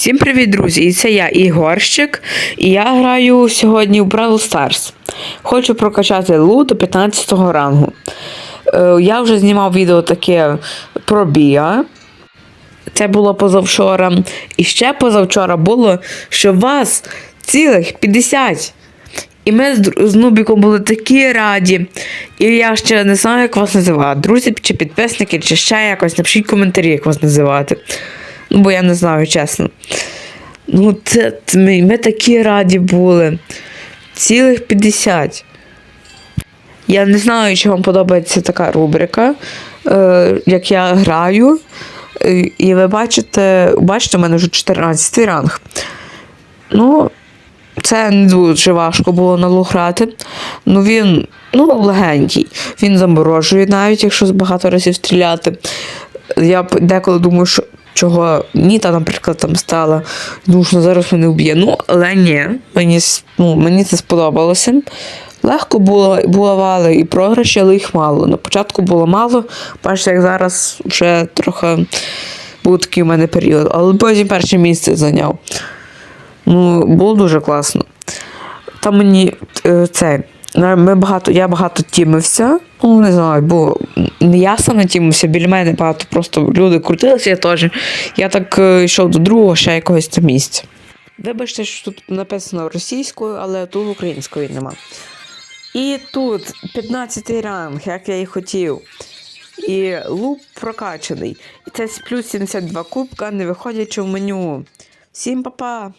Всім привіт, друзі! І це я Ігорщик, і я граю сьогодні в Brawl Stars. Хочу прокачати лут до 15 рангу. Е, я вже знімав відео таке про Біа. Це було позавчора. І ще позавчора було, що вас цілих 50. І ми з Нубіком були такі раді. І я ще не знаю, як вас називати. Друзі чи підписники, чи ще якось. Напишіть коментарі, як вас називати. Бо я не знаю, чесно. Ну, це, ми, ми такі раді були. Цілих 50. Я не знаю, чи вам подобається така рубрика, е, як я граю. І ви бачите, бачите, у мене вже 14 ранг. Ну, це не дуже важко було на луг грати. Ну він ну, легенький. Він заморожує навіть, якщо багато разів стріляти. Я деколи думаю, що чого Ніта, наприклад, там стала. Думаю, що зараз мене вб'є. Ну, але ні, мені, ну, мені це сподобалося. Легко було, булавали і програші, але їх мало. На початку було мало, бачите, як зараз вже трохи був такий у мене період. Але потім перше місце зайняв. Ну, було дуже класно. Там мені е, це. Ми багато, я багато тімився. Ну, не знаю, бо не я сам не тімився, біля мене багато просто люди крутилися, я теж. Я так е, йшов до другого, ще якогось там місця. Вибачте, що тут написано російською, але тут української нема. І тут 15 ранг, як я і хотів. І луп прокачаний. І це плюс 72 кубка, не виходячи в меню. Всім па-па!